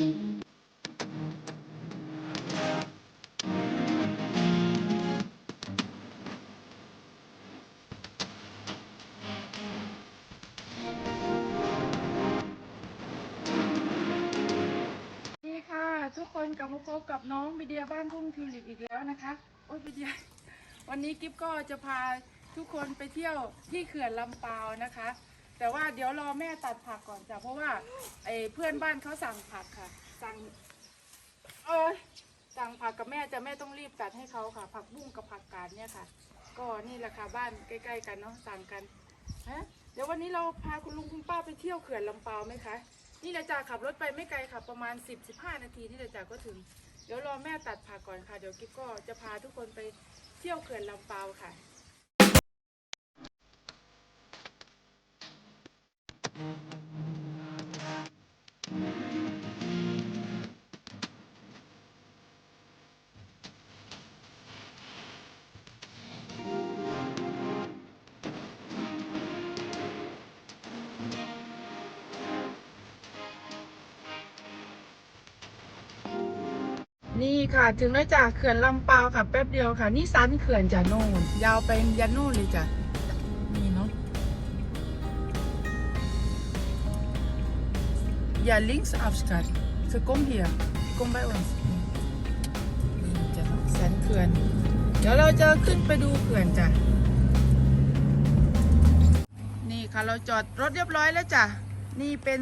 ดีค่ะ ทุกคนกลับมาพบกับน้องวิเดียบ้านทุ่งทิวลิปอีกแล้วนะคะโอ้ยวิเดียวันนี้กิฟก็จะพาทุกคนไปเที่ยวที่เขื่อนลำปาวนะคะ แต่ว่าเดี๋ยวรอแม่ตัดผักก่อนจ้ะเพราะว่าไอ้เพื่อนบ้านเขาสั่งผักค่ะ สั่งเอยสั่งผักกับแม่จะแม่ต้องรีบตัดให้เขาค่ะ ผักบุ้งกับผักกาดเนี่ยค่ะ ก็นี่แหละค่ะบ้านใกล้ ๆ กันเนาะสั่งกันฮะเดี๋ยววันนี้เราพาคุณลุงคุณป้าไปเที่ยวเขื่อนลำปาวไหมคะนี่แหละจ้าขับรถไปไม่ไกลค่ะประมาณ 10-15 นาทีนี่แหละจ้าก็ถึง เดี๋ยวรอแม่ตัดผักก่อนค่ะ เดี๋ยวกิ๊บก็จะพาทุกคนไปเที่ยวเขื่อนลำปาวค่ะ นี่ค่ะถึงแล้วจ้ะเขื่อนลำปาวค่ะแป๊บเดียวค่ะ นี่ซันเขื่อนจ้ะโน่นยาวไปยันโน่นเลยจ้ะนี่เนาะอย่า links afskat ze kom hier kom bij ons นี่จะเนาะซันเขื่อน เดี๋ยวเราจะขึ้นไปดูเขื่อนจ้ะนี่ค่ะเราจอดรถเรียบร้อยแล้วจ้ะนี่เป็น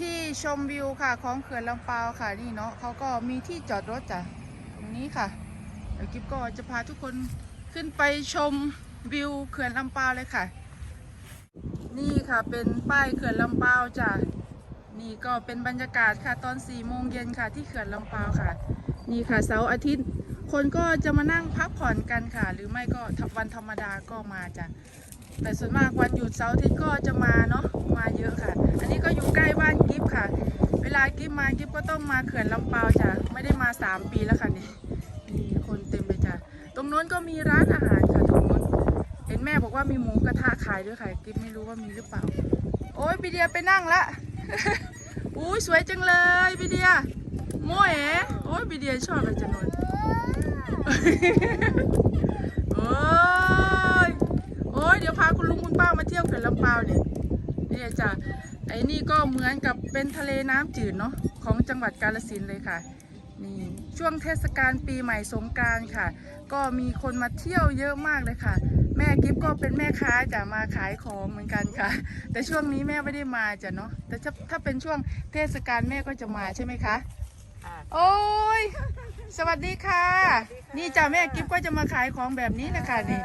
ที่ชมวิวค่ะของเขื่อนลำปาวค่ะนี่เนาะเขาก็มีที่จอดรถจ้ะตรงนี้ค่ะเดี๋ยวกิ๊บก็จะพาทุกคนขึ้นไปชมวิวเขื่อนลำปาวเลยค่ะ นี่ค่ะเป็นป้ายเขื่อนลำปาวจ้ะนี่ก็เป็นบรรยากาศค่ะตอน4ี่โมงเย็นค่ะที่เขื่อนลำปาวค่ะ นี่ค่ะเสาร์อาทิตย์ คนก็จะมานั่งพักผ่อนกันค่ะ หรือไม่ก็วันธรรมดาก็มาจ้ะ แต่ส่วนมากวันหยุดเสาร์ทิตย์ก็จะมาเนาะมาเยอะค่ะ อันนี้ก็อยู่ใกล้บ้านกิฟค่ะ เวลากิฟมากิฟก็ต้องมาเขื่อนลำปาวจ้ะไม่ได้มา 3 ปีแล้วค่ะนี่นี่คนเต็มเลยจ้ะตรงโน้นก็มีร้านอาหารค่ะตรงโน้นเห็นแม่บอกว่ามีหมูกระทะขายด้วยค่ะกิฟไม่รู้ว่ามีหรือเปล่า โอ้ยพี่เดียไปนั่งละอุ้ยสวยจังเลยพี่เดียโมเอ๋โอ้ยพี่เดียชอบอะไรจังเลยโอ้ อ้ยเดี๋ยวพาคุณลุงคุณป้ามาเที่ยวเขื่อนลำปาวเนี่ยเนี่ยจ้ะไอ้นี่ก็เหมือนกับเป็นทะเลน้ำจืดเนาะของจังหวัดกาฬสินธุ์เลยค่ะนี่ช่วงเทศกาลปีใหม่สงกรารค่ะ ก็มีคนมาเที่ยวเยอะมากเลยค่ะ แม่กิฟก็เป็นแม่ค้าจะมาขายของเหมือนกันค่ะ แต่ช่วงนี้แม่ไม่ได้มาจ้ะเนาะแต่ถ้าถ้าเป็นช่วงเทศกาลแม่ก็จะมาใช่ไหมคะโอ้ย สวัสดีค่ะ นี่จ้ะแม่กิฟก็จะมาขายของแบบนี้นะคะนี่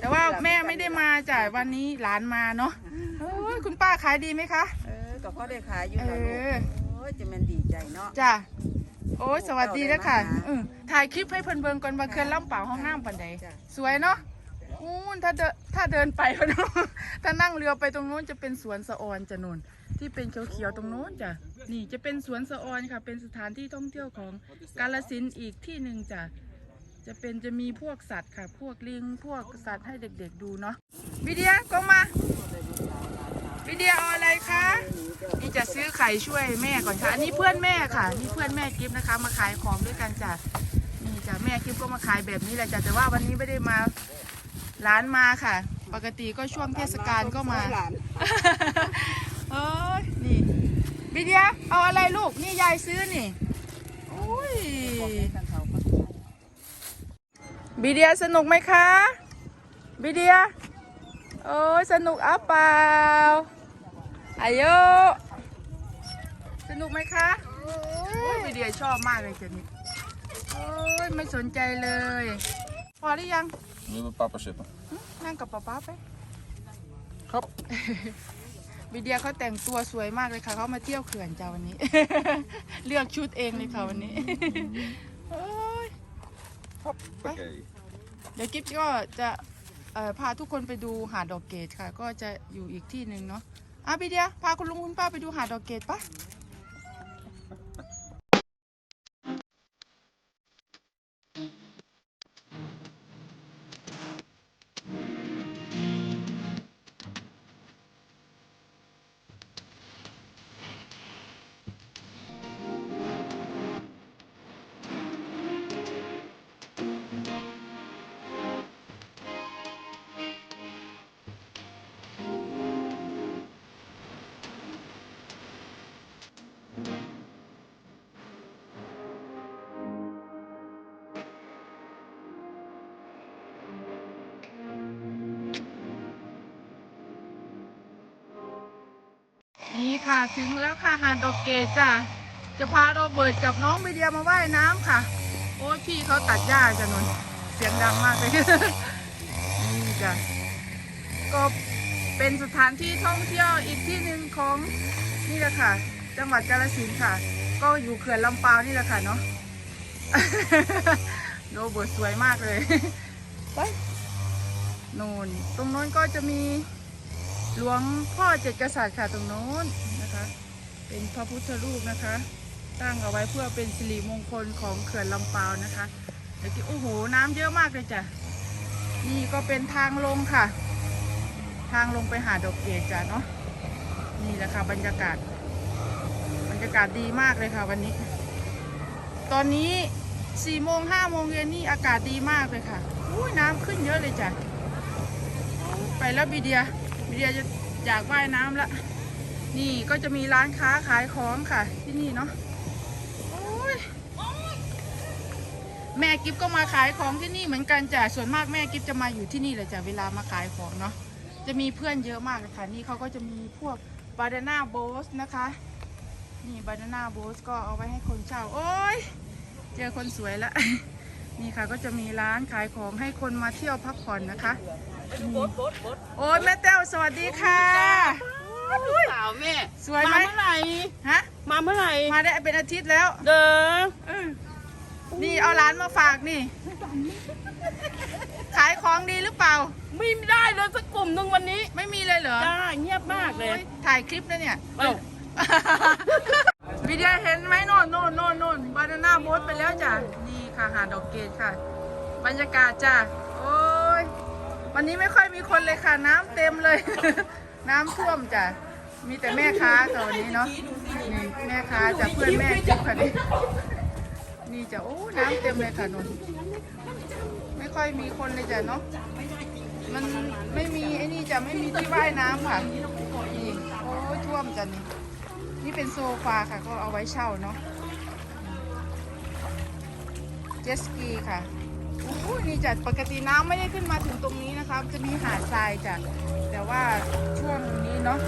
แต่ว่าแม่ไม่ได้มาจ้ะวันนี้หลานมาเนาะโอ้ยคุณป้าขายดีไหมคะ เออก็พอได้ขายอยู่เอนะลูอกโอ้ยจะแมันดีใจเนาะ จ้ะโอ้ยสวัสดีนะค่ะเอาเลยมาหาอืมถ่ายคลิปให้เพิ่นเบิ่งก่อนว่าเขื่อนลำเปล่าห้องน้ำปันใดจ้ะ สวยเนาะ อู้นถ้าเดินถ้าเดินไปเนาะถ้านั่งเรือไปตรงโน้นจะเป็นสวนสะออนจะนนที่เป็นเขียวๆตรงโน้นจ้ะนี่จะเป็นสวนสะออนค่ะ เป็นสถานที่ท่องเที่ยวของกาลสินอีกที่หนึ่งจ้ะจะเป็นจะมีพวกสัตว์ค่ะ พวกลิงพวกสัตว์ให้เด็กๆดูเนาะวิเดียก็มาวิเดียเอาอะไรคะนี่จะซื้อไข่ช่วยแม่ก่อนค่ะ อันนี้เพื่อนแม่ค่ะ นี่เพื่อนแม่กิฟต์นะคะ มาขายของด้วยกันจ้ะนี่จ้ะแม่กิฟต์ก็มาขายแบบนี้แหละจ้ะแต่ว่าวันนี้ไม่ได้มา ร้านมาค่ะ ปกติก็ช่วงเทศกาลก็มาหลานเอ้ยนี่วิเดียเอาอะไรลูก นี่ยายซื้อนี่โอ้ยบิเดียสนุกไหมคะบิเดียโอ้ยสนุกอะเปล่าอายุสนุกไหมคะโอ้ยบิเดียชอบมากเลยเจนี่โอ้ยไม่สนใจเลย พอหรือยัง Nu wil papa zitten. หึนั่งกับป๊าป๊าไปครับวิเดียเขาแต่งตัวสวยมากเลยค่ะ เขามาเที่ยวเขื่อนจ้าวันนี้ เลือกชุดเองเลยค่ะวันนี้ โอ้ย Hoppakee. เดี๋ยวกิ๊บก็จะเอ่อพาทุกคนไปดูหาดดอกเกดค่ะ ก็จะอยู่อีกที่หนึ่งเนาะอะวิเดียพาคุณลุงคุณป้าไปดูหาดดอกเกดปะ ค่ะ ถึงแล้วค่ะหาดดอกเกดจ้ะจะพาโรเบิร์ตกับน้องไอเดียมาว่ายน้ำค่ะ โอ้ยพี่เขาตัดหญ้าจ้ะนนเสียงดังมากเลย นี่จ้ะก็เป็นสถานที่ท่องเที่ยวอีกที่หนึ่งของนี่แหละค่ะ จังหวัดกาฬสินธุ์ค่ะ ก็อยู่เขื่อนลำปาวนี่แหละค่ะเนาะโรเบิร์ตสวยมากเลยไปนู่นตรงโน้นก็จะมีหลวงพ่อเจ็ดกษัตริย์ค่ะตรงโน้น เป็นพระพุทธรูปนะคะ ตั้งเอาไว้เพื่อเป็นสิริมงคลของเขื่อนลำปาวนะคะเดี๋ยวกี้โอ้โหน้ำเยอะมากเลยจ้ะนี่ก็เป็นทางลงค่ะ ทางลงไปหาดอกเกดจ้ะเนาะนี่แหละค่ะบรรยากาศ บรรยากาศดีมากเลยค่ะวันนี้ ตอนนี้4โมง5โมงเย็นนี่อากาศดีมากเลยค่ะอุ้ยน้ำขึ้นเยอะเลยจ้ะไปแล้วบีเดียบีเดียจะอยากว่ายน้ำละ นี่ก็จะมีร้านค้าขายของค่ะ ที่นี่เนาะแม่กิฟก็มาขายของที่นี่เหมือนกันจ้ะส่วนมากแม่กิฟจะมาอยู่ที่นี่เลยจ้ะเวลามาขายของเนาะจะมีเพื่อนเยอะมากเลยค่ะ นี่เขาก็จะมีพวกบานาน่าโบสนะคะ นี่บานาน่าโบสก็เอาไว้ให้คนเช่า โอ้ยเจอคนสวยละนี่ค่ะก็จะมีร้านขายของให้คนมาเที่ยวพักผ่อนนะคะ โอ้ยแม่แต้วสวัสดีค่ะ สวยไหมมาเมื่อไหร่ฮะ มาเมื่อไหร่มาได้เป็นอาทิตย์แล้ว เด้อเออนี่เอาร้านมาฝากนี่ ขายของดีหรือเปล่า ไม่ได้เลยสักกลุ่มหนึ่งวันนี้ไม่มีเลยเหรอจ้าเงียบมากเลยโอ้ถ่ายคลิปนะเนี่ย เอ้าวิดีโอเห็นไหมโน่นโน่นโน่นโน่นบานาน่าโบ๊ทไปแล้วจ้ะนี่ค่ะหาดดอกเกดค่ะ บรรยากาศจ้ะโอ้ยวันนี้ไม่ค่อยมีคนเลยค่ะ น้ำเต็มเลย น้ำท่วมจ้ะ มีแต่แม่ค้าค่ะวันนี้เนาะนี่แม่ค้าจ้ะเพื่อนแม่จิ๊บค่ะนี่นี่จะโอ้น้ำเต็มเลยค่ะนนไม่ค่อยมีคนเลยจ้ะเนาะมันไม่มีไอ้นี่จะไม่มีที่ว่ายน้ำค่ะนี่โอ้ยท่วมจ้ะนี่นี่เป็นโซฟาค่ะก็เอาไว้เช่าเนาะเจสกีค่ะโอ้นี่จัดปกติน้ำไม่ได้ขึ้นมาถึงตรงนี้นะคะจะมีหาดทรายจ้ะแต่ว่าช่วงนี้เนาะ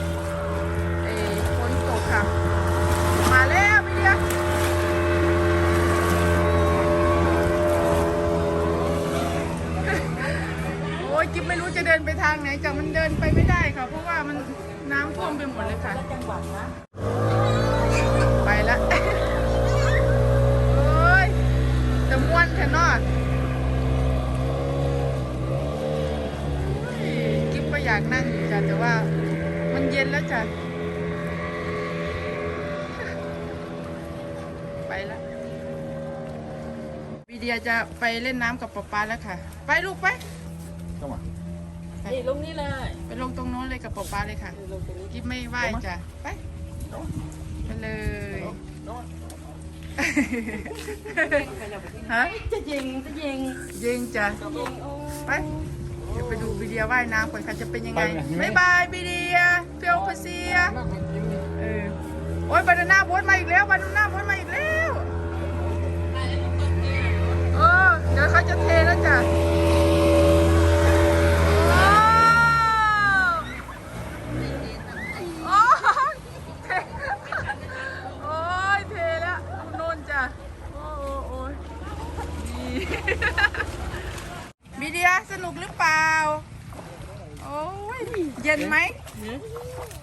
กิ๊บไม่รู้จะเดินไปทางไหนจ้ะมันเดินไปไม่ได้ค่ะ เพราะว่ามันน้ำท่วมไปหมดเลยค่ะไปละโอ้ยแต่ม้วนแค่นอดกิ๊บก็อยากนั่งอยู่จ้ะแต่ว่ามันเย็นแล้วจ้ะไปละวีเดียจะไปเล่นน้ำกับป๊าป๊าแล้วค่ะ ไปลูกไป Kom maar. นี่ลงนี่เลยไปลงตรงโน้นเลยกับป๊าป๊าเลยค่ะลงตรงนี้กิ๊บไม่ไหวจ้ะไป Kom ไปเลย maar. ฮะจะยิงจะยิงยิงจ้ะยิงโอ้ไปเดี๋ยวไปดูบีเดียว่ายน้ำก่อนค่ะจะเป็นยังไงบ๊ายบายบีเดียเฟียวพเซียเออโอ้ยบานาน่าโบ๊ทมาอีกแล้วบานาน่าโบ๊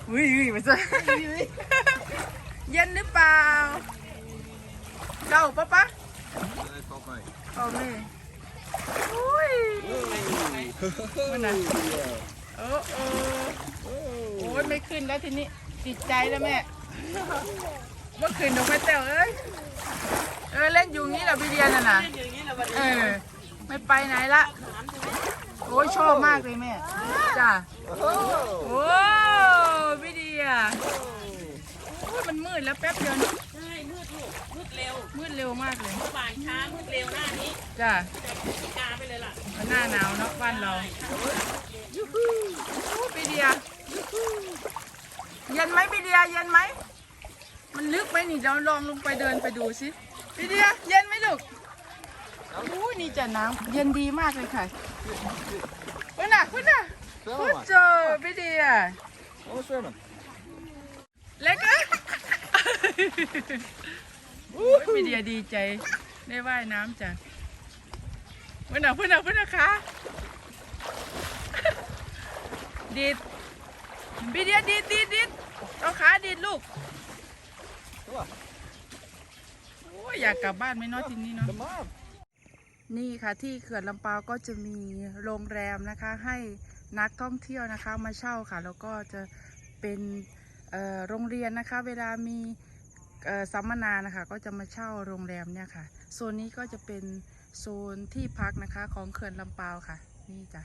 อุ้ยอุ้ยมาซะเย็นหรือเปล่าเจ้าปะปะ Nee, valt mee. เอาแม่อุ้ยมันนะโอ้โอ้โอ้ยไม่ขึ้นแล้วทีนี้ติดใจแล้วแม่เมื่อคืนหนูไม่เต้วเอ้ยเออเล่นอยู่งี้เหรอพี่เดียน่ะนะอย่างนี้แหละเออไม่ไปไหนละ โอ้ยชอบมากเลยแม่ จ้าโอ้พี่เดียโอ้ยมันมืดแล้วแป๊บเดียวนี่ใช่มืดลูกมืดเร็วมืดเร็วมากเลยบ่ายช้ามืดเร็วหน้านี้จ้าแต่พฤศจิกาไปเลยล่ะหน้าหนาวเนาะบ้านเรายูฮูโอ้พี่เดียยูฮูเย็นไหมพี่เดียเย็นไหม มันลึกไหมนี่เราลองลงไปเดินไปดูสิพี่เดียเย็นไหมลูกอู้นี่จะน้ำเย็นดีมากเลยค่ะ พุ่นน่ะพุ่นน่ะ Zwemmen พุ่น maar. โจพี่เดีย Oh, zwemmen. เล็กอะอู้พี่เดียดีใจได้ว่ายน้ำจ้ะพุ่นน่ะพุ่นน่ะพุ่นน่ะคะดีดพี่เดียดีดดีดดีดเอาขาดีดลูก Kom maar. โอ้ยอยากกลับบ้านไหมเนาะทีนี้เนาะ De maan. นี่ค่ะที่เขื่อนลำปาวก็จะมีโรงแรมนะคะ ให้นักท่องเที่ยวนะคะมาเช่าค่ะ แล้วก็จะเป็นโรงเรียนนะคะ เวลามีสัมมนานะคะ ก็จะมาเช่าโรงแรมเนี่ยค่ะโซนนี้ก็จะเป็นโซนที่พักนะคะของเขื่อนลำปาวค่ะ นี่จ้ะ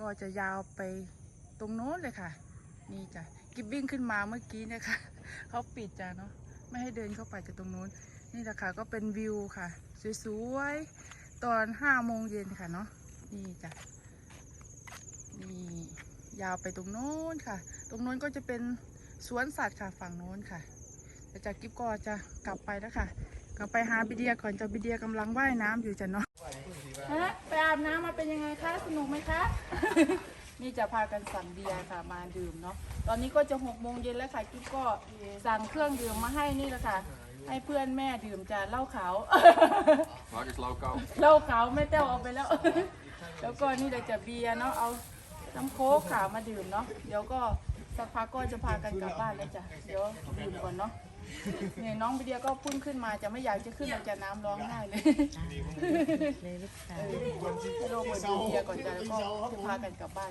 ก็จะยาวไปตรงโน้นเลยค่ะ นี่จ้ะกิบวิ่งขึ้นมาเมื่อกี้นะคะเขาปิดจ้ะเนาะไม่ให้เดินเข้าไปจากตรงโน้นนี่แหละค่ะก็เป็นวิวค่ะ สวยๆ ตอนห้าโมงเย็นค่ะเนาะนี่จ้ะนี่ยาวไปตรงโน้นค่ะ ตรงโน้นก็จะเป็นสวนสัตว์ค่ะฝั่งโน้นค่ะแต่จากกิ๊บก็จะกลับไปแล้วค่ะ กลับไปหาบิเดียก่อนจะบิเดียกำลังว่ายน้ำอยู่จ้ะเนาะฮะไปอาบน้ำมาเป็นยังไงคะสนุกไหมคะนี่จะพากันสั่งเบียร์ค่ะมาดื่มเนาะตอนนี้ก็จะหกโมงเย็นแล้วค่ะกิ๊บก็สั่งเครื่องดื่มมาให้นี่แหละค่ะ ให้เพื่อนแม่ดื่มจานเหล้าขาว Waar is lauw kou? เหล้าขาวแม่แต้วเอาไปแล้ว แล้วก็นี่เราจะเบียร์เนาะ เอาน้ำโค้กขาวมาดื่มเนาะ เดี๋ยวก็สักพักก็จะพากันกลับบ้านแล้วจ้ะ เดี๋ยวดื่มก่อนเนาะ เนี่ยน้องไปเดียก็เพุ่งขึ้นมาจะไม่อยากจะขึ้นมาจะน้ำร้องไห้เลยเออให้ลงมาดื่มเบียร์ก่อนจ้ะแล้วก็จะพากันกลับบ้าน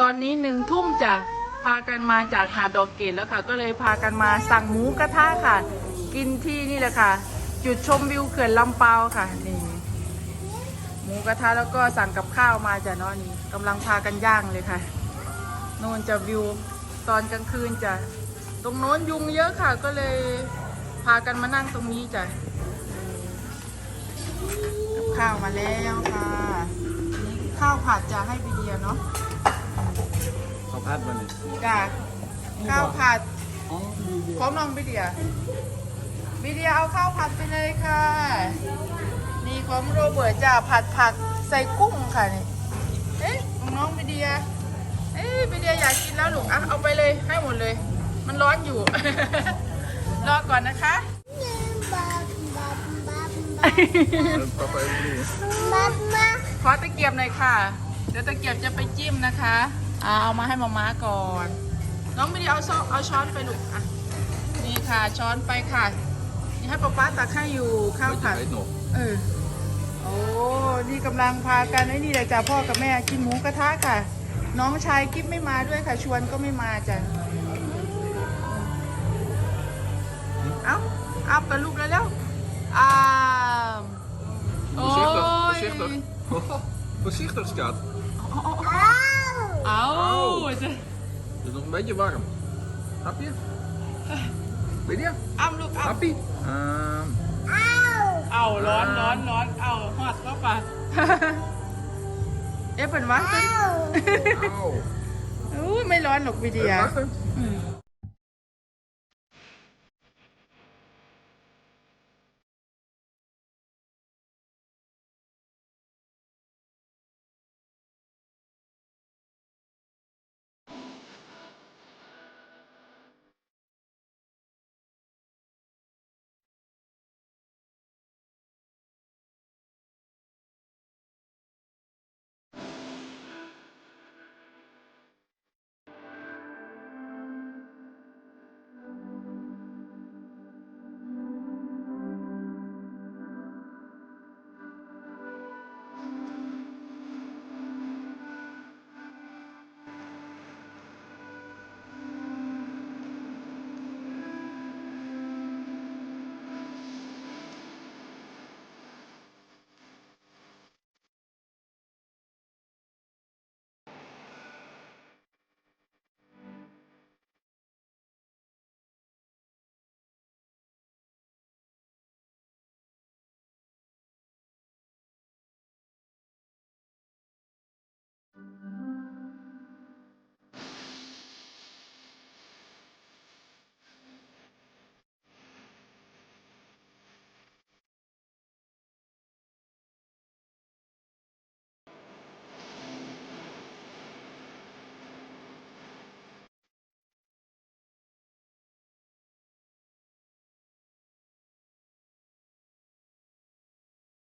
ตอนนี้หนึ่งทุ่มจะพากันมาจากหาดดอกเกตแล้วค่ะ ก็เลยพากันมาสั่งหมูกระทะค่ะ กินที่นี่แหละค่ะ จุดชมวิวเขื่อนลำเปาค่ะนี่หมูกระทะแล้วก็สั่งกับข้าวมาจ้ะเนาะนี่กำลังพากันย่างเลยค่ะโน่นจะวิวตอนกลางคืนจะตรงโน้นยุงเยอะค่ะ ก็เลยพากันมานั่งตรงนี้จ้ะกับข้าวมาแล้วค่ะนี่ข้าวผัดจะให้ไปเดียเนาะ Wat had men niet? จ้ะข้าวผัดพร้อมน้องบิเดียบิเดียเอาข้าวผัดไปเลยค่ะนี่ของโรเบิร์ตจ้ะผัดผักใส่กุ้งค่ะนี่เอ๊ะของน้องบิเดียเอ๊ะบิเดียอยากกินแล้วลูกอะเอาไปเลยให้หมดเลย มันร้อนอยู่ รอก่อนนะคะ Papa even niet. ขอตะเกียบหน่อยค่ะ เดี๋ยวตะเกียบจะไปจิ้มนะคะ อ่าเอามาให้มาม้าก่อน น้องไม่ได้เอาช้อนเอาช้อนไปลูกอะนี่ค่ะช้อนไปค่ะนี่ให้ป๊าป๊าตักให้อยู่ข้าว Want ผัด je weet nog. เออ โอ้ นี่กำลังพากันไอ้นี่เลยจ้ะพ่อกับแม่กินหมูกระทะค่ะ น้องชายกิ๊บไม่มาด้วยค่ะ ชวนก็ไม่มาจ้ะ เอาเอากับลูกแล้วแล้วอ่าโอ้ Voorzichtig, ย voorzichtig. Voorzichtig, schat. เอา Het is nog een beetje warm. Hapje? Weet je? อ้ำลูกอ้ำ Happy? Ehm, เอาร้อนร้อนร้อนเอาหอดเข้าไป เอ๊ะเป็นวะ Auw. อุ้ยไม่ร้อนหรอกวิเดีย Even wachten. อืม